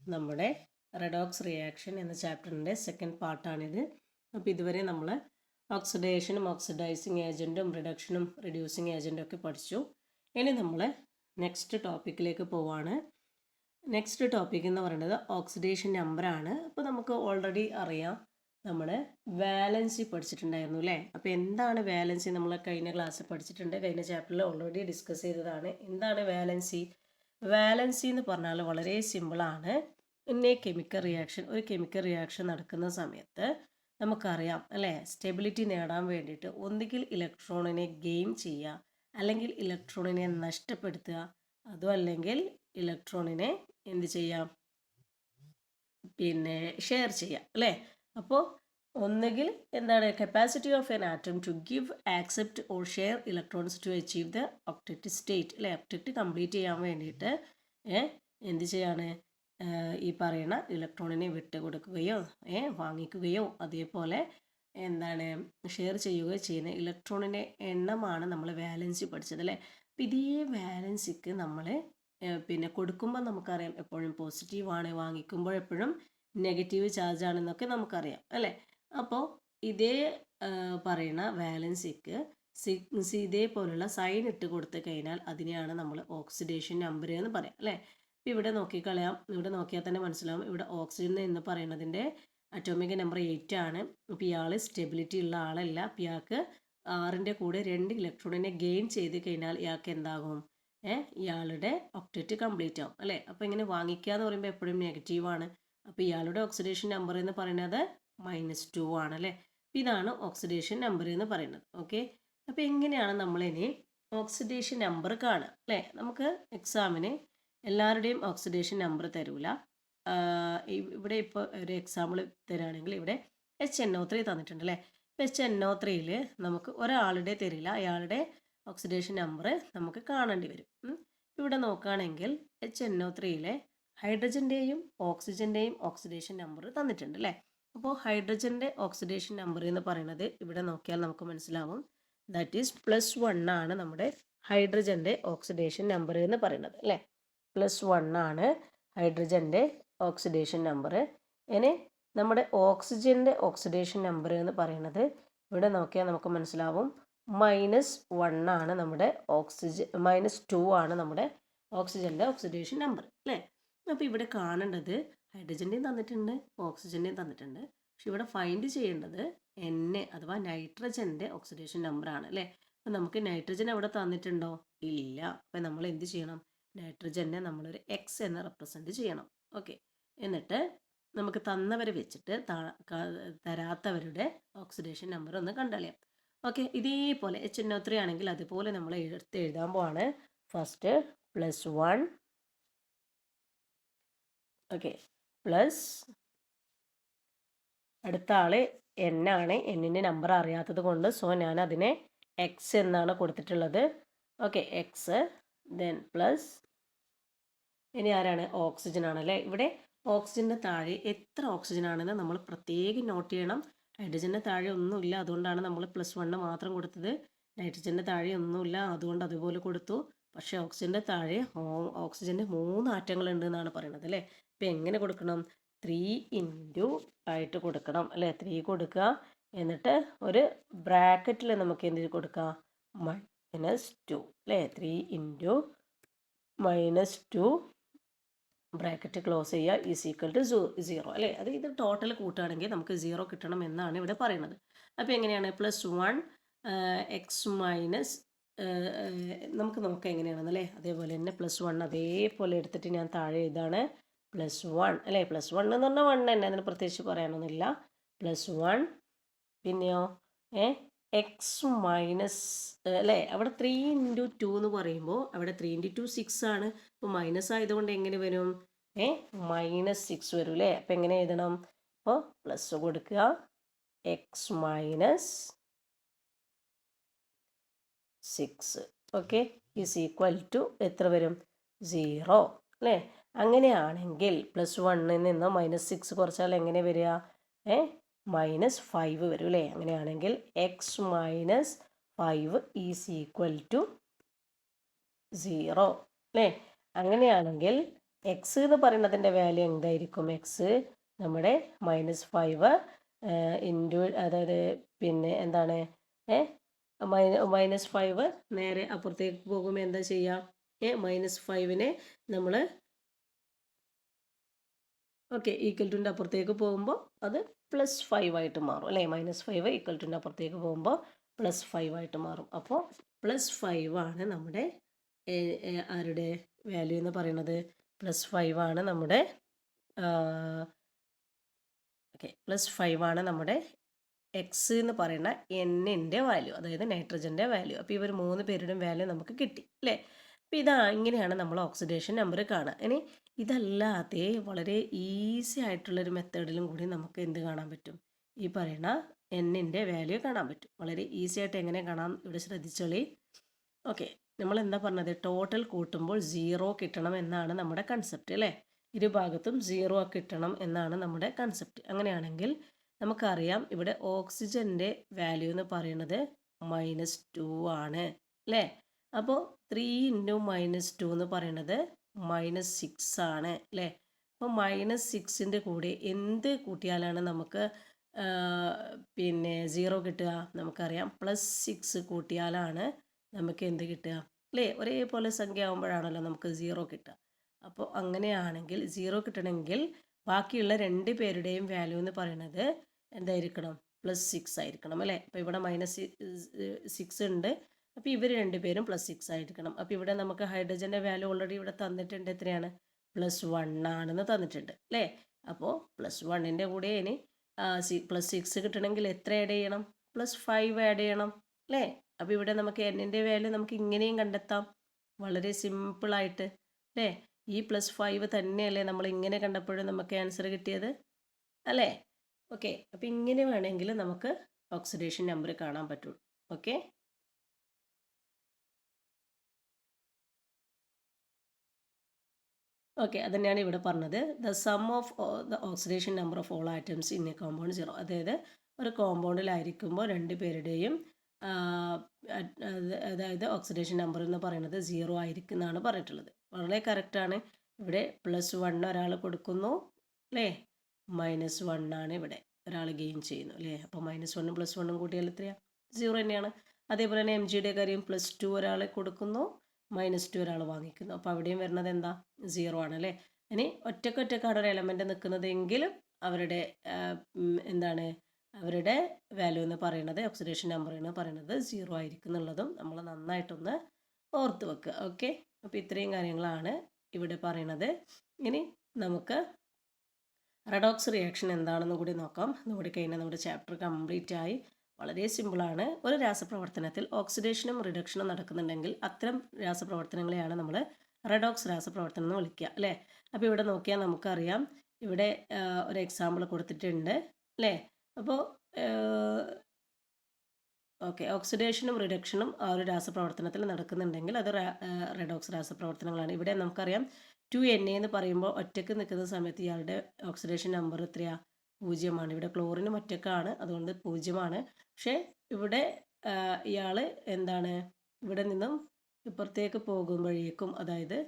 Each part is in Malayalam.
നമ്മുടെ റെഡോക്സ് റിയാക്ഷൻ എന്ന ചാപ്റ്ററിന്റെ സെക്കൻഡ് പാർട്ടാണിത് അപ്പോൾ ഇതുവരെ നമ്മൾ ഓക്സിഡേഷനും ഓക്സിഡൈസിങ് ഏജന്റും റിഡക്ഷനും റിഡ്യൂസിങ് ഏജന്റും ഒക്കെ പഠിച്ചു. ഇനി നമ്മൾ നെക്സ്റ്റ് ടോപ്പിക്കിലേക്ക് പോവാണ്. നെക്സ്റ്റ് ടോപ്പിക് എന്ന് പറയുന്നത് ഓക്സിഡേഷൻ നമ്പറാണ് അപ്പോൾ നമുക്ക് ഓൾറെഡി അറിയാം നമ്മൾ വാലൻസി പഠിച്ചിട്ടുണ്ടായിരുന്നു അല്ലേ? അപ്പോൾ എന്താണ് വാലൻസി നമ്മൾ കഴിഞ്ഞ ക്ലാസ്സിൽ പഠിച്ചിട്ടുണ്ട്. കഴിഞ്ഞ ചാപ്റ്ററിൽ ഓൾറെഡി ഡിസ്കസ് ചെയ്തതാണ്. എന്താണ് വാലൻസി വാലൻസി എന്ന് പറഞ്ഞാൽ വളരെ സിമ്പിളാണ്. പിന്നെ കെമിക്കൽ റിയാക്ഷൻ ഒരു കെമിക്കൽ റിയാക്ഷൻ നടക്കുന്ന സമയത്ത് നമുക്കറിയാം അല്ലേ? സ്റ്റെബിലിറ്റി നേടാൻ വേണ്ടിയിട്ട് ഒന്നുകിൽ ഇലക്ട്രോണിനെ ഗെയിൻ ചെയ്യുക അല്ലെങ്കിൽ ഇലക്ട്രോണിനെ നഷ്ടപ്പെടുത്തുക അതും അല്ലെങ്കിൽ ഇലക്ട്രോണിനെ എന്ത് ചെയ്യാം പിന്നെ ഷെയർ ചെയ്യാം അല്ലേ? അപ്പോൾ ഒന്നുകിൽ എന്താണ് capacity of an atom to give accept or share electrons to achieve the octet state അല്ലെ? ഒക്ടറ്റ് കംപ്ലീറ്റ് ചെയ്യാൻ വേണ്ടിയിട്ട് എന്ത് ചെയ്യാണ്? ഈ പറയുന്ന ഇലക്ട്രോണിനെ വിട്ട് കൊടുക്കുകയോ ഏ വാങ്ങിക്കുകയോ അതേപോലെ എന്താണ് ഷെയർ ചെയ്യുകയോ ചെയ്യുന്ന ഇലക്ട്രോണിന്റെ എണ്ണമാണ് നമ്മൾ വാലൻസി പഠിച്ചത് അല്ലേ? അപ്പം ഇതേ വാലൻസിക്ക് നമ്മൾ പിന്നെ കൊടുക്കുമ്പോൾ നമുക്കറിയാം എപ്പോഴും പോസിറ്റീവാണ് വാങ്ങിക്കുമ്പോൾ എപ്പോഴും നെഗറ്റീവ് ചാർജ് ആണെന്നൊക്കെ നമുക്കറിയാം അല്ലേ? അപ്പോൾ ഇതേ പറയുന്ന വാലൻസിക്ക് സി ഇതേപോലുള്ള സൈൻ ഇട്ട് കൊടുത്തു കഴിഞ്ഞാൽ അതിനെയാണ് നമ്മൾ ഓക്സിഡേഷൻ നമ്പർ എന്ന് പറയാം അല്ലേ? ഇപ്പം ഇവിടെ നോക്കിക്കളയാം. ഇവിടെ നോക്കിയാൽ തന്നെ മനസ്സിലാവും. ഇവിടെ ഓക്സിജൻ എന്ന് പറയുന്നതിന്റെ അറ്റോമിക് നമ്പർ എയ്റ്റ് ആണ്. അപ്പോൾ ഇയാൾ സ്റ്റെബിലിറ്റി ഉള്ള ആളല്ല. അപ്പോൾ ഇയാൾക്ക് ആറിന്റെ കൂടെ രണ്ട് ഇലക്ട്രോണിനെ ഗെയിൻ ചെയ്ത് കഴിഞ്ഞാൽ ഇയാൾക്ക് എന്താകും? ഏഹ് ഇയാളുടെ ഒക്ടറ്റ് കംപ്ലീറ്റ് ആവും അല്ലേ? അപ്പോൾ ഇങ്ങനെ വാങ്ങിക്കുക എന്ന് പറയുമ്പോൾ എപ്പോഴും നെഗറ്റീവാണ്. അപ്പോൾ ഇയാളുടെ ഓക്സിഡേഷൻ നമ്പർ എന്ന് പറയുന്നത് മൈനസ് ടു ആണ് അല്ലേ ഇതാണ് ഓക്സിഡേഷൻ നമ്പർ എന്ന് പറയുന്നത്. ഓക്കെ? അപ്പോൾ എങ്ങനെയാണ് നമ്മളിനി ഓക്സിഡേഷൻ നമ്പർ കാണുക? അല്ലേ? നമുക്ക് എക്സാമിന് എല്ലാവരുടെയും ഓക്സിഡേഷൻ നമ്പർ തരൂല. ഇവിടെ ഇപ്പോൾ ഒരു എക്സാമ്പിൾ തരാണെങ്കിൽ ഇവിടെ എച്ച് എൻ ഒ ത്രീ തന്നിട്ടുണ്ട് അല്ലേ? എച്ച് എൻ ഒ ത്രീയിൽ നമുക്ക് ഒരാളുടെ തരില്ല. അയാളുടെ ഓക്സിഡേഷൻ നമ്പർ നമുക്ക് കാണേണ്ടി വരും. ഇവിടെ നോക്കുകയാണെങ്കിൽ എച്ച് എൻ ഒ ത്രീയിലെ ഹൈഡ്രജന്റെയും ഓക്സിജന്റെയും ഓക്സിഡേഷൻ നമ്പർ തന്നിട്ടുണ്ട് അല്ലേ? അപ്പോൾ ഹൈഡ്രജന്റെ ഓക്സിഡേഷൻ നമ്പർ എന്ന് പറയുന്നത് ഇവിടെ നോക്കിയാൽ നമുക്ക് മനസ്സിലാവും. ദാറ്റ് ഈസ് പ്ലസ് വൺ ആണ് നമ്മുടെ ഹൈഡ്രജന്റെ ഓക്സിഡേഷൻ നമ്പർ എന്ന് പറയുന്നത് അല്ലേ? പ്ലസ് വൺ ആണ് ഹൈഡ്രജന്റെ ഓക്സിഡേഷൻ നമ്പർ. ഇനി നമ്മുടെ ഓക്സിജന്റെ ഓക്സിഡേഷൻ നമ്പർ എന്ന് പറയുന്നത് ഇവിടെ നോക്കിയാൽ നമുക്ക് മനസ്സിലാവും. മൈനസ് വൺ ആണ് നമ്മുടെ ഓക്സിജൻ മൈനസ് ടു ആണ് നമ്മുടെ ഓക്സിജന്റെ ഓക്സിഡേഷൻ നമ്പർ അല്ലേ? അപ്പോൾ ഇവിടെ കാണേണ്ടത് ഹൈഡ്രജന്റെയും തന്നിട്ടുണ്ട് ഓക്സിജന്റെയും തന്നിട്ടുണ്ട്. പക്ഷെ ഇവിടെ ഫൈൻഡ് ചെയ്യേണ്ടത് എൻ എ അഥവാ നൈട്രജന്റെ ഓക്സിഡേഷൻ നമ്പറാണ് അല്ലേ? അപ്പം നമുക്ക് നൈട്രജൻ അവിടെ തന്നിട്ടുണ്ടോ? ഇല്ല. അപ്പം നമ്മൾ എന്ത് ചെയ്യണം? നൈട്രജനെ നമ്മളൊരു എക്സ് എന്ന് റെപ്രസെന്റ് ചെയ്യണം. ഓക്കെ എന്നിട്ട് നമുക്ക് തന്നവരെ വെച്ചിട്ട് തരാത്തവരുടെ ഓക്സിഡേഷൻ നമ്പർ ഒന്ന് കണ്ടറിയാം. ഓക്കെ ഇതേപോലെ എച്ച് എൻ ഒ ത്രീ ആണെങ്കിൽ അതുപോലെ നമ്മൾ എടുത്ത് എഴുതാൻ പോവാണ്. First plus one okay plus അടുത്ത ആൾ എൻ ആണ്. എന്നിന്റെ നമ്പർ അറിയാത്തത് കൊണ്ട് സോ ഞാൻ അതിനെ എക്സ് എന്നാണ് കൊടുത്തിട്ടുള്ളത്. ഓക്കെ എക്സ് ദെൻ പ്ലസ് ഇനി ആരാണ്? ഓക്സിജൻ ആണല്ലേ ഇവിടെ ഓക്സിജന്റെ താഴെ എത്ര ഓക്സിജൻ ആണെന്ന് നമ്മൾ പ്രത്യേകം നോട്ട് ചെയ്യണം. ഹൈഡ്രജന്റെ താഴെ ഒന്നുമില്ല അതുകൊണ്ടാണ് നമ്മൾ പ്ലസ് വണ്ണ് മാത്രം കൊടുത്തത്. നൈട്രജന്റെ താഴെ ഒന്നുമില്ല അതുകൊണ്ട് അതുപോലെ കൊടുത്തു. പക്ഷേ ഓക്സിജന്റെ താഴെ ഓക്സിജന്റെ മൂന്ന് ആറ്റങ്ങളുണ്ട് എന്നാണ് പറയുന്നത് അല്ലേ? ഇപ്പം എങ്ങനെ കൊടുക്കണം? ത്രീ ഇന്റു ആയിട്ട് കൊടുക്കണം അല്ലേ? ത്രീ കൊടുക്കുക. എന്നിട്ട് ഒരു ബ്രാക്കറ്റിൽ നമുക്ക് എന്ത് കൊടുക്കുക മൈനസ് ടു അല്ലേ? Three into minus two bracket close ചെയ്യുക ഈസ് ഈക്വൽ ടു സീറോ അല്ലേ? അത് ഇത് ടോട്ടൽ കൂട്ടുകയാണെങ്കിൽ നമുക്ക് സീറോ കിട്ടണം എന്നാണ് ഇവിടെ പറയുന്നത്. അപ്പോൾ എങ്ങനെയാണ്? പ്ലസ് വൺ എക്സ് മൈനസ് നമുക്ക് നോക്കാം എങ്ങനെയാണെന്നല്ലേ? അതേപോലെ തന്നെ പ്ലസ് വൺ അതേപോലെ എടുത്തിട്ട് ഞാൻ താഴെ ഇതാണ് പ്ലസ് വൺ അല്ലേ? പ്ലസ് വൺ എന്ന് പറഞ്ഞാൽ വൺ തന്നെ. അതിന് പ്രത്യേകിച്ച് പറയാനൊന്നുമില്ല. പ്ലസ് വൺ പിന്നെയോ? ഏ? എക്സ് മൈനസ് അല്ലേ? അവിടെ ത്രീ ഇന്റു ടു എന്ന് പറയുമ്പോൾ അവിടെ ത്രീ ഇന്റു ടു സിക്സ് ആണ്. അപ്പോൾ മൈനസ് ആയതുകൊണ്ട് എങ്ങനെ വരും? ഏ? മൈനസ് സിക്സ് വരും അല്ലേ? അപ്പം എങ്ങനെ എഴുതണം? അപ്പോൾ പ്ലസ് കൊടുക്കുക. X minus six okay is equal to എത്ര വരും? സീറോ അല്ലേ? അങ്ങനെയാണെങ്കിൽ പ്ലസ് വണ്ണിൽ നിന്ന് മൈനസ് സിക്സ് കുറച്ചാൽ എങ്ങനെ വരിക? ഏ? മൈനസ് ഫൈവ് വരും അല്ലേ? അങ്ങനെയാണെങ്കിൽ x minus five is equal to zero അല്ലേ? അങ്ങനെയാണെങ്കിൽ എക്സ് എന്ന് പറയുന്നതിന്റെ വാല്യൂ എന്തായിരിക്കും? എക്സ് നമ്മുടെ മൈനസ് ഫൈവ് ഇന്റു അതായത് പിന്നെ എന്താണ്? ഏ? മൈനസ് ഫൈവ് നേരെ അപ്പുറത്തേക്ക് പോകുമ്പോൾ എന്താ ചെയ്യുക? ഏ മൈനസ് ഫൈവിനെ നമ്മൾ ഓക്കെ ഈക്വൽ ടുന്റെ അപ്പുറത്തേക്ക് പോകുമ്പോൾ അത് പ്ലസ് ഫൈവ് ആയിട്ട് മാറും അല്ലേ? മൈനസ് ഫൈവ് ഈക്വൽ ടുന്റെ അപ്പുറത്തേക്ക് പോകുമ്പോൾ പ്ലസ് ഫൈവ് ആയിട്ട് മാറും. അപ്പോൾ പ്ലസ് ഫൈവ് ആണ് നമ്മുടെ ആരുടെ വാല്യൂ എന്ന് പറയുന്നത്? പ്ലസ് ഫൈവ് ആണ് നമ്മുടെ ഓക്കെ പ്ലസ് ഫൈവ് ആണ് നമ്മുടെ എക്സ് എന്ന് പറയുന്ന എന്നിന്റെ വാല്യൂ അതായത് നൈട്രജന്റെ വാല്യൂ അപ്പോൾ ഇവർ മൂന്ന് പേരുടെയും വാല്യൂ നമുക്ക് കിട്ടി അല്ലേ? അപ്പോൾ ഇതാ ഇങ്ങനെയാണ് നമ്മൾ ഓക്സിഡേഷൻ നമ്പർ കാണുക ഇനി ഇതല്ലാതെ വളരെ ഈസി ആയിട്ടുള്ളൊരു മെത്തേഡിലും കൂടി നമുക്ക് എന്ത് കാണാൻ പറ്റും? ഈ പറയുന്ന എന്നിന്റെ വാല്യൂ കാണാൻ പറ്റും. വളരെ ഈസി ആയിട്ട് എങ്ങനെ കാണാം? ഇവിടെ ശ്രദ്ധിച്ചോളി. ഓക്കെ നമ്മൾ എന്താ പറഞ്ഞത്? ടോട്ടൽ കൂട്ടുമ്പോൾ സീറോ കിട്ടണം എന്നാണ് നമ്മുടെ കൺസെപ്റ്റ് അല്ലേ? ഇരുഭാഗത്തും സീറോ കിട്ടണം എന്നാണ് നമ്മുടെ കൺസെപ്റ്റ് അങ്ങനെയാണെങ്കിൽ നമുക്കറിയാം ഇവിടെ ഓക്സിജന്റെ വാല്യൂ എന്ന് പറയുന്നത് മൈനസ് ടു ആണ്. അല്ലേ? അപ്പോൾ ത്രീ ഇന്റു മൈനസ് ടു എന്ന് പറയുന്നത് മൈനസ് സിക്സ് ആണ് അല്ലേ അപ്പോൾ മൈനസ് സിക്സിന്റെ കൂടെ എന്ത് കൂട്ടിയാലാണ് നമുക്ക് പിന്നെ സീറോ കിട്ടുക? നമുക്കറിയാം. പ്ലസ് സിക്സ് കൂട്ടിയാലാണ് നമുക്ക് എന്ത് കിട്ടുക? അല്ലേ ഒരേപോലെ സംഖ്യ ആകുമ്പോഴാണല്ലോ നമുക്ക് സീറോ കിട്ടുക. അപ്പോൾ അങ്ങനെയാണെങ്കിൽ സീറോ കിട്ടണമെങ്കിൽ ബാക്കിയുള്ള രണ്ട് പേരുടെയും വാല്യൂ എന്ന് പറയുന്നത് എന്തായിരിക്കണം? പ്ലസ് സിക്സ് ആയിരിക്കണം അല്ലേ? അപ്പോൾ ഇവിടെ മൈനസ് സിക്സ് ഉണ്ട്. അപ്പോൾ ഇവർ രണ്ടുപേരും പ്ലസ് സിക്സ് ആയിരിക്കണം. അപ്പോൾ ഇവിടെ നമുക്ക് ഹൈഡ്രജന്റെ വാല്യൂ ഓൾറെഡി ഇവിടെ തന്നിട്ടുണ്ട്. എത്രയാണ്? പ്ലസ് വൺ ആണെന്ന് തന്നിട്ടുണ്ട്. അല്ലേ? അപ്പോൾ പ്ലസ് വണ്ണിന്റെ കൂടെ ഇനി സി പ്ലസ് സിക്സ് കിട്ടണമെങ്കിൽ എത്ര ആഡ് ചെയ്യണം? പ്ലസ് ഫൈവ് ആഡ് ചെയ്യണം. അല്ലേ? അപ്പോൾ ഇവിടെ നമുക്ക് എന്നിന്റെ വാല്യൂ നമുക്ക് ഇങ്ങനെയും കണ്ടെത്താം. വളരെ സിമ്പിളായിട്ട് അല്ലേ? ഈ പ്ലസ് ഫൈവ് തന്നെയല്ലേ നമ്മൾ ഇങ്ങനെ കണ്ടപ്പോഴും നമുക്ക് ആൻസർ കിട്ടിയത്. അല്ലേ? ഓക്കെ അപ്പോൾ ഇങ്ങനെ വേണമെങ്കിൽ നമുക്ക് ഓക്സിഡേഷൻ നമ്പർ കാണാൻ പറ്റുള്ളൂ ഓക്കെ ഓക്കെ അത് തന്നെയാണ് ഇവിടെ പറഞ്ഞത്. The sum of the oxidation number of all atoms in a compound zero അതായത് ഒരു കോമ്പൗണ്ടിലായിരിക്കുമ്പോൾ രണ്ട് പേരുടെയും അതായത് ഓക്സിഡേഷൻ നമ്പർ എന്ന് പറയുന്നത് സീറോ ആയിരിക്കും എന്നാണ് പറഞ്ഞിട്ടുള്ളത്. വളരെ കറക്റ്റാണ് ഇവിടെ പ്ലസ് വൺ ഒരാൾ കൊടുക്കുന്നു അല്ലേ മൈനസ് വൺ ആണ് ഇവിടെ ഒരാൾ ഗെയിൻ ചെയ്യുന്നു അല്ലേ അപ്പോൾ മൈനസ് വണ്ണും പ്ലസ് വണ്ണും കൂട്ടിയാൽ എത്രയാണ് സീറോ തന്നെയാണ്. അതേപോലെ തന്നെ എം ജിയുടെ കാര്യം പ്ലസ് ടു ഒരാളെ കൊടുക്കുന്നു. മൈനസ് ടു ഒരാൾ വാങ്ങിക്കുന്നു. അപ്പോൾ അവിടെയും വരുന്നത് എന്താ? സീറോ ആണ് അല്ലേ? ഇനി ഒറ്റക്കൊറ്റക്കാണ് ഒരു എലമെന്റ് നിൽക്കുന്നതെങ്കിൽ അവരുടെ എന്താണ്? അവരുടെ വാല്യൂ എന്ന് പറയുന്നത് ഓക്സിഡേഷൻ നമ്പർ എന്ന് പറയുന്നത് സീറോ ആയിരിക്കും എന്നുള്ളതും നമ്മൾ നന്നായിട്ടൊന്ന് ഓർത്ത് വെക്കുക. ഓക്കെ അപ്പോൾ ഇത്രയും കാര്യങ്ങളാണ് ഇവിടെ പറയുന്നത് ഇനി നമുക്ക് റെഡോക്സ് റിയാക്ഷൻ എന്താണെന്ന് കൂടി നോക്കാം. അതുകൂടി കഴിഞ്ഞാൽ നമ്മുടെ ചാപ്റ്റർ കംപ്ലീറ്റ് ആയി. വളരെ സിമ്പിളാണ്. ഒരു രാസപ്രവർത്തനത്തിൽ ഓക്സിഡേഷനും റിഡക്ഷനും നടക്കുന്നുണ്ടെങ്കിൽ അത്തരം രാസപ്രവർത്തനങ്ങളെയാണ് നമ്മൾ റെഡോക്സ് രാസപ്രവർത്തനം എന്ന് വിളിക്കുക അല്ലേ? അപ്പോൾ ഇവിടെ നോക്കിയാൽ നമുക്കറിയാം. ഇവിടെ ഒരു എക്സാമ്പിൾ കൊടുത്തിട്ടുണ്ട് അല്ലേ? അപ്പോൾ ഓക്കെ. ഓക്സിഡേഷനും റിഡക്ഷനും ആ ഒരു രാസപ്രവർത്തനത്തിൽ നടക്കുന്നുണ്ടെങ്കിൽ അത് റെഡോക്സ് രാസപ്രവർത്തനങ്ങളാണ്. ഇവിടെ നമുക്കറിയാം ടു എൻ എന്ന് പറയുമ്പോൾ ഒറ്റയ്ക്ക് നിൽക്കുന്ന സമയത്ത് ഇയാളുടെ ഓക്സിഡേഷൻ നമ്പർ എത്രയാ? പൂജ്യമാണ്. ഇവിടെ ക്ലോറിനും ഒറ്റക്കാണ്. അതുകൊണ്ട് പൂജ്യമാണ്. പക്ഷേ ഇവിടെ ഇയാൾ എന്താണ്? ഇവിടെ നിന്നും ഇപ്പുറത്തേക്ക് പോകുമ്പോഴേക്കും അതായത്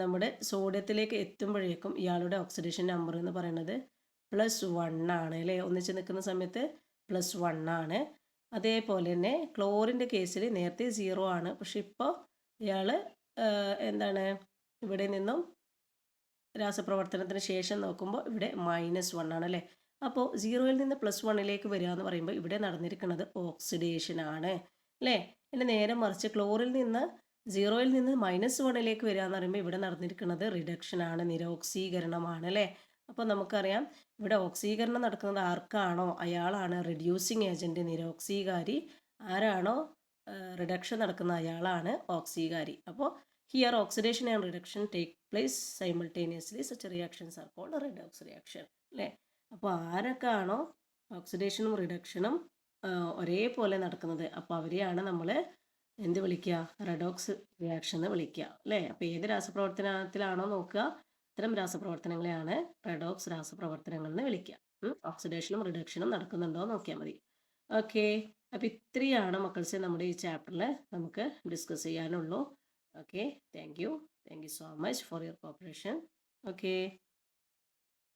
നമ്മുടെ സോഡിയത്തിലേക്ക് എത്തുമ്പോഴേക്കും ഇയാളുടെ ഓക്സിഡേഷൻ നമ്പർ എന്ന് പറയുന്നത് പ്ലസ് വൺ ആണ് അല്ലേ? ഒന്നിച്ച് നിൽക്കുന്ന സമയത്ത് പ്ലസ് വൺ ആണ്. അതേപോലെ തന്നെ ക്ലോറിന്റെ കേസിൽ നേരത്തെ സീറോ ആണ്. പക്ഷെ ഇപ്പോൾ ഇയാൾ എന്താണ്? ഇവിടെ നിന്നും രാസപ്രവർത്തനത്തിന് ശേഷം നോക്കുമ്പോൾ ഇവിടെ മൈനസ് വൺ ആണ് അല്ലേ? അപ്പോൾ സീറോയിൽ നിന്ന് പ്ലസ് വണ്ണിലേക്ക് വരിക എന്ന് പറയുമ്പോൾ ഇവിടെ നടന്നിരിക്കുന്നത് ഓക്സിഡേഷൻ ആണ് അല്ലേ? ഇനി നേരെ മറിച്ച് ക്ലോറിൽ നിന്ന് സീറോയിൽ നിന്ന് മൈനസ് വണ്ണിലേക്ക് വരിക എന്ന് പറയുമ്പോൾ ഇവിടെ നടന്നിരിക്കുന്നത് റിഡക്ഷൻ ആണ് നിരോക്സീകരണമാണ് അല്ലേ? അപ്പോൾ നമുക്കറിയാം ഇവിടെ ഓക്സീകരണം നടക്കുന്നത് ആർക്കാണോ? അയാളാണ് റിഡ്യൂസിങ് ഏജന്റ് നിരോക്സീകാരി ആരാണോ? റിഡക്ഷൻ നടക്കുന്ന അയാളാണ് ഓക്സീകാരി അപ്പോൾ here oxidation and reduction take place simultaneously such reactions are called redox reaction അല്ലേ അപ്പോൾ ആരൊക്കെയാണോ ഓക്സിഡേഷനും റിഡക്ഷനും ഒരേപോലെ നടക്കുന്നത്? അപ്പോൾ അവരെയാണ് നമ്മൾ എന്ത് വിളിക്കുക? റെഡോക്സ് റിയാക്ഷൻ എന്ന് വിളിക്കുക. അല്ലേ അപ്പോൾ ഏത് രാസപ്രവർത്തനത്തിലാണോ നോക്കുക അത്തരം രാസപ്രവർത്തനങ്ങളെയാണ് റെഡോക്സ് രാസപ്രവർത്തനങ്ങൾ എന്ന് വിളിക്കുക. ഓക്സിഡേഷനും റിഡക്ഷനും നടക്കുന്നുണ്ടോ നോക്കിയാൽ മതി. ഓക്കെ അപ്പോൾ ഇത്രയാണ് മക്കൾസെ നമ്മുടെ ഈ ചാപ്റ്ററിൽ നമുക്ക് ഡിസ്കസ് ചെയ്യാനുള്ളൂ. okay thank you. Thank you so much for your cooperation. Okay.